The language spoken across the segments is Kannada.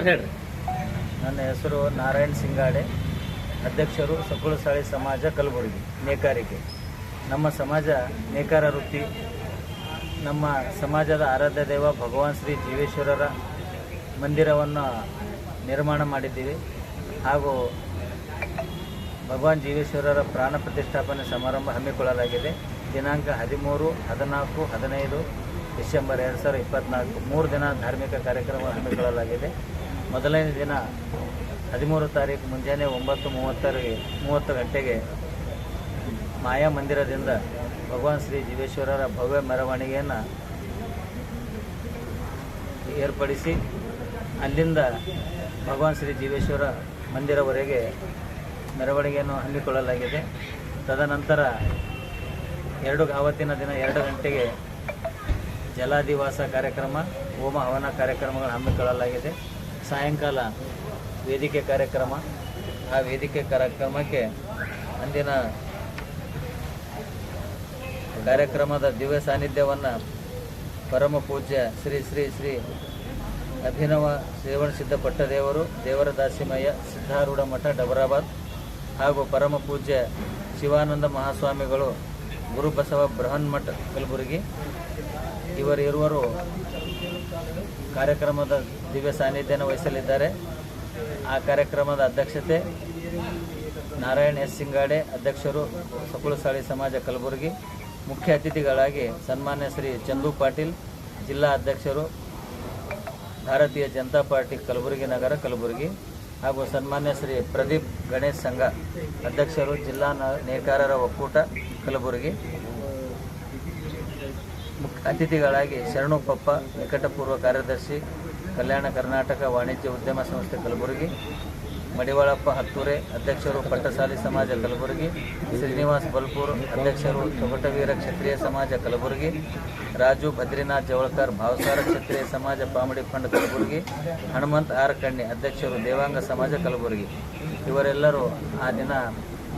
ಸರ್ ಹೇಳ್ರಿ. ನನ್ನ ಹೆಸರು ನಾರಾಯಣ್ ಸಿಂಗಾಡೆ. ಅಧ್ಯಕ್ಷರು ಸಕುಳಸಾಳಿ ಸಮಾಜ ಕಲಬುರಗಿ ನೇಕಾರಿಕೆ ನಮ್ಮ ಸಮಾಜ ನೇಕಾರ ವೃತ್ತಿ. ನಮ್ಮ ಸಮಾಜದ ಆರಾಧ್ಯ ದೇವ ಭಗವಾನ್ ಶ್ರೀ ಜೀವೇಶ್ವರರ ಮಂದಿರವನ್ನು ನಿರ್ಮಾಣ ಮಾಡಿದ್ದೀವಿ. ಹಾಗೂ ಭಗವಾನ್ ಜೀವೇಶ್ವರರ ಪ್ರಾಣ ಪ್ರತಿಷ್ಠಾಪನೆ ಸಮಾರಂಭ ಹಮ್ಮಿಕೊಳ್ಳಲಾಗಿದೆ. ದಿನಾಂಕ ಹದಿಮೂರು, ಹದಿನಾಲ್ಕು, ಹದಿನೈದು ಡಿಸೆಂಬರ್ ಎರಡು ಸಾವಿರದ ಇಪ್ಪತ್ತ್ನಾಲ್ಕು ಮೂರು ದಿನ ಧಾರ್ಮಿಕ ಕಾರ್ಯಕ್ರಮ ಹಮ್ಮಿಕೊಳ್ಳಲಾಗಿದೆ. ಮೊದಲನೇ ದಿನ ಹದಿಮೂರು ತಾರೀಕು ಮುಂಜಾನೆ ಒಂಬತ್ತು ಮೂವತ್ತರಿಗೆ ಮೂವತ್ತು ಗಂಟೆಗೆ ಮಾಯಾ ಮಂದಿರದಿಂದ ಭಗವಾನ್ ಶ್ರೀ ಜೀವೇಶ್ವರರ ಭವ್ಯ ಮೆರವಣಿಗೆಯನ್ನು ಏರ್ಪಡಿಸಿ ಅಲ್ಲಿಂದ ಭಗವಾನ್ ಶ್ರೀ ಜೀವೇಶ್ವರ ಮಂದಿರವರೆಗೆ ಮೆರವಣಿಗೆಯನ್ನು ಹಮ್ಮಿಕೊಳ್ಳಲಾಗಿದೆ. ತದನಂತರ ಎರಡು ಆವತ್ತಿನ ದಿನ ಎರಡು ಗಂಟೆಗೆ ಜಲಾದಿವಾಸ ಕಾರ್ಯಕ್ರಮ, ಹೋಮ ಹವನ ಕಾರ್ಯಕ್ರಮಗಳನ್ನು ಹಮ್ಮಿಕೊಳ್ಳಲಾಗಿದೆ. ಸಾಯಂಕಾಲ ವೇದಿಕೆ ಕಾರ್ಯಕ್ರಮ. ಆ ವೇದಿಕೆ ಕಾರ್ಯಕ್ರಮಕ್ಕೆ ಅಂದಿನ ಕಾರ್ಯಕ್ರಮದ ದಿವ್ಯ ಸಾನ್ನಿಧ್ಯವನ್ನು ಪರಮ ಪೂಜ್ಯ ಶ್ರೀ ಶ್ರೀ ಶ್ರೀ ಅಭಿನವ ಸೇವನ ಸಿದ್ಧ ಪಟ್ಟದೇವರು ದೇವರ ದಾಸಿಮಯ್ಯ, ಸಿದ್ಧಾರೂಢ ಮಠ, ಡಬರಾಬಾದ್ ಹಾಗೂ ಪರಮ ಪೂಜ್ಯ ಶಿವಾನಂದ ಮಹಾಸ್ವಾಮಿಗಳು ಗುರುಬಸವ ಬೃಹನ್ಮಠ ಕಲಬುರಗಿ. ಇವರಿರುವರು ಕಾರ್ಯಕ್ರಮದ ದಿವ್ಯ ಸಾನ್ನಿಧ್ಯನ ವಹಿಸಲಿದ್ದಾರೆ. ಆ ಕಾರ್ಯಕ್ರಮದ ಅಧ್ಯಕ್ಷತೆ ನಾರಾಯಣ್ ಎಸ್ ಸಿಂಗಾಡೆ, ಅಧ್ಯಕ್ಷರು ಸಕುಳಸಾಳಿ ಸಮಾಜ ಕಲಬುರಗಿ, ಮುಖ್ಯ ಅತಿಥಿಗಳಾಗಿ ಸನ್ಮಾನ್ಯ ಶ್ರೀ ಚಂದು ಪಾಟೀಲ್, ಜಿಲ್ಲಾ ಅಧ್ಯಕ್ಷರು ಭಾರತೀಯ ಜನತಾ ಪಾರ್ಟಿ ಕಲಬುರಗಿ ನಗರ ಕಲಬುರಗಿ ಹಾಗೂ ಸನ್ಮಾನ್ಯ ಶ್ರೀ ಪ್ರದೀಪ್ ಗಣೇಶ್ ಸಂಘ ಅಧ್ಯಕ್ಷರು ಜಿಲ್ಲಾ ನೇಕಾರರ ಒಕ್ಕೂಟ ಕಲಬುರಗಿ. ಅತಿಥಿಗಳಾಗಿ ಶರಣು ಪಪ್ಪ ನಿಕಟಪೂರ್ವ ಕಾರ್ಯದರ್ಶಿ, ಕಲ್ಯಾಣ ಕರ್ನಾಟಕ ವಾಣಿಜ್ಯ ಉದ್ಯಮ ಸಂಸ್ಥೆ ಕಲಬುರಗಿ, ಮಡಿವಾಳಪ್ಪ ಹತ್ತೂರೆ, ಅಧ್ಯಕ್ಷರು ಪಟ್ಟಸಾಲಿ ಸಮಾಜ ಕಲಬುರಗಿ, ಶ್ರೀನಿವಾಸ್ ಬಲ್ಪೂರ್, ಅಧ್ಯಕ್ಷರು ತೊಗಟವೀರ ಕ್ಷತ್ರಿಯ ಸಮಾಜ ಕಲಬುರಗಿ, ರಾಜು ಬದ್ರಿನಾಥ್ ಜವಳಕರ್ ಭಾವಸಾರ ಕ್ಷತ್ರಿಯ ಸಮಾಜ ಪಾಮಡಿ ಫಂಡ್ ಕಲಬುರಗಿ, ಹನುಮಂತ್ ಆರಕಣ್ಣಿ ಅಧ್ಯಕ್ಷರು ದೇವಾಂಗ ಸಮಾಜ ಕಲಬುರಗಿ. ಇವರೆಲ್ಲರೂ ಆ ದಿನ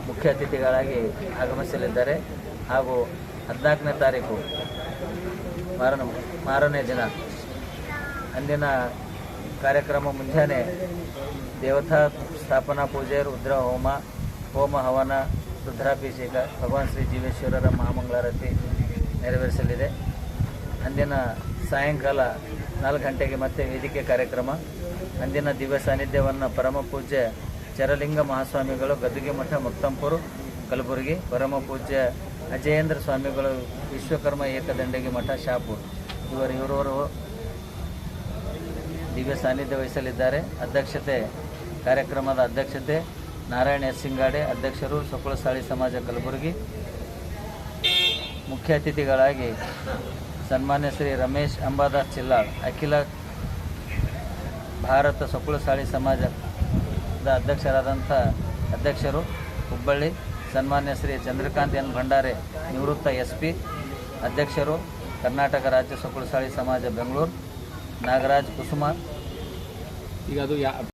ಮುಖ್ಯ ಅತಿಥಿಗಳಾಗಿ ಆಗಮಿಸಲಿದ್ದಾರೆ. ಹಾಗೂ ಹದಿನಾಲ್ಕನೇ ತಾರೀಕು ಮಾರನ ಮಾರನೇ ದಿನ. ಅಂದಿನ ಕಾರ್ಯಕ್ರಮ ಮುಂಜಾನೆ ದೇವತಾ ಸ್ಥಾಪನಾ ಪೂಜೆ, ರುದ್ರ ಹೋಮ ಹೋಮ ಹವನ, ರುದ್ರಾಭಿಷೇಕ, ಭಗವಾನ್ ಶ್ರೀ ಜೀವೇಶ್ವರರ ಮಹಾಮಂಗಳಾರತಿ ನೆರವೇರಿಸಲಿದೆ. ಅಂದಿನ ಸಾಯಂಕಾಲ ನಾಲ್ಕು ಗಂಟೆಗೆ ಮತ್ತೆ ವೇದಿಕೆ ಕಾರ್ಯಕ್ರಮ. ಅಂದಿನ ದಿವ್ಯ ಸಾನ್ನಿಧ್ಯವನ್ನು ಪರಮ ಪೂಜ್ಯ ಚರಲಿಂಗ ಮಹಾಸ್ವಾಮಿಗಳು ಗದ್ದುಗೆ ಮಠ ಮುಕ್ತಂಪುರ, ಕಲಬುರಗಿ, ಪರಮ ಪೂಜ್ಯ ಅಜಯೇಂದ್ರ ಸ್ವಾಮಿಗಳು ವಿಶ್ವಕರ್ಮ ಏಕದಂಡಗಿ ಮಠ ಶಾಪುರ್ ಇವರು ಇವರವರು ದಿವ್ಯ ಸಾನ್ನಿಧ್ಯ ವಹಿಸಲಿದ್ದಾರೆ. ಅಧ್ಯಕ್ಷತೆ, ಕಾರ್ಯಕ್ರಮದ ಅಧ್ಯಕ್ಷತೆ, ನಾರಾಯಣ ಎಸ್ ಸಿಂಗಾಡೆ, ಅಧ್ಯಕ್ಷರು ಸಾಳಿ ಸಮಾಜ ಕಲಬುರಗಿ. ಮುಖ್ಯ ಅತಿಥಿಗಳಾಗಿ ಸನ್ಮಾನ್ಯ ಶ್ರೀ ರಮೇಶ್ ಅಂಬಾದಾಸ್ ಚಿಲ್ಲಾಳ್, ಅಖಿಲ ಭಾರತ ಸಾಳಿ ಸಮಾಜದ ಅಧ್ಯಕ್ಷರಾದಂಥ ಅಧ್ಯಕ್ಷರು ಹುಬ್ಬಳ್ಳಿ ಸನ್ಮಾನ್ಯ ಶ್ರೀ ಚಂದ್ರಕಾಂತ್ ಎನ್ ಭಂಡಾರೆ ನಿವೃತ್ತ ಎಸ್ ಪಿ, ಅಧ್ಯಕ್ಷರು ಕರ್ನಾಟಕ ರಾಜ್ಯ ಸಕುಳಸಾಳಿ ಸಮಾಜ ಬೆಂಗಳೂರು, ನಾಗರಾಜ್ ಕುಸುಮಾರ್ ಈಗ ಅದು ಯಾ